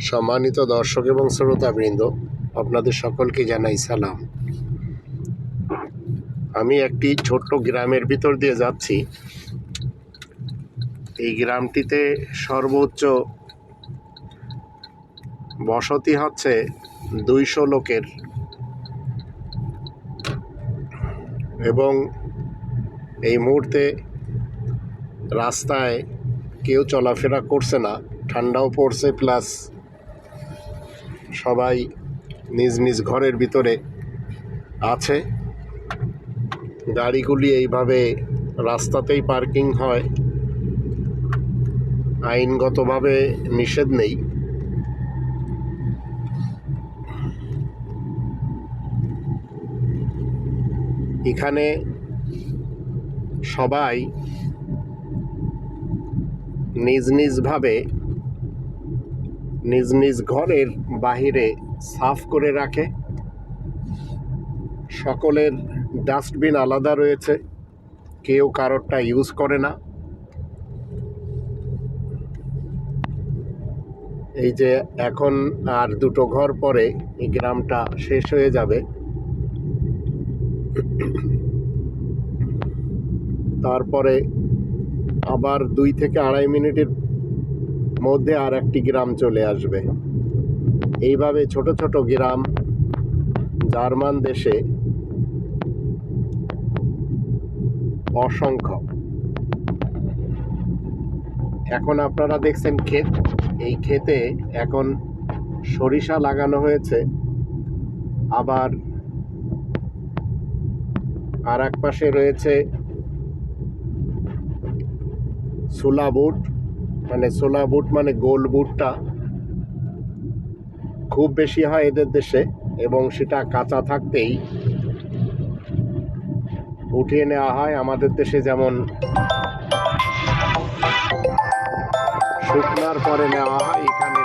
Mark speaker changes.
Speaker 1: সম্মানিত দর্শক এবং শ্রোতাবৃন্দ, আপনাদের সকলকে জানাই সালাম। আমি একটি ছোট্ট গ্রামের ভিতর দিয়ে যাচ্ছি। এই গ্রামটিতে সর্বোচ্চ বসতি হচ্ছে দুইশো লোকের। এবং এই মুহূর্তে রাস্তায় কেউ চলাফেরা করছে না, ঠান্ডাও পড়ছে, প্লাস সবাই নিজ নিজ ঘরের ভিতরে আছে। গাড়িগুলি এইভাবে রাস্তাতেই পার্কিং হয়। আইনগতভাবে নিষেধ নেই। এখানে সবাই নিজ নিজভাবে নিজ নিজ ঘরের বাহিরে সাফ করে রাখে। সকলের ডাস্টবিন আলাদা রয়েছে, কেউ কারোরটা ইউজ করে না। এই যে এখন আর দুটো ঘর পরে এই গ্রামটা শেষ হয়ে যাবে। তারপরে আবার দুই থেকে আড়াই মিনিটের মধ্যে আর একটি গ্রাম চলে আসবে। এইভাবে ছোট ছোট গ্রাম জার্মান দেশে অসংখ্য। এখন আপনারা দেখছেন ক্ষেত। এই ক্ষেতে এখন সরিষা লাগানো হয়েছে। আবার আর এক পাশে রয়েছে সোলা বুট। মানে সোলা বুট মানে গোল বুটটা খুব বেশি হয় এদের দেশে এবং সেটা কাঁচা থাকতেই উঠিয়ে নেওয়া হয় আমাদের দেশে যেমন শুকনার পরে নেওয়া হয় এখানে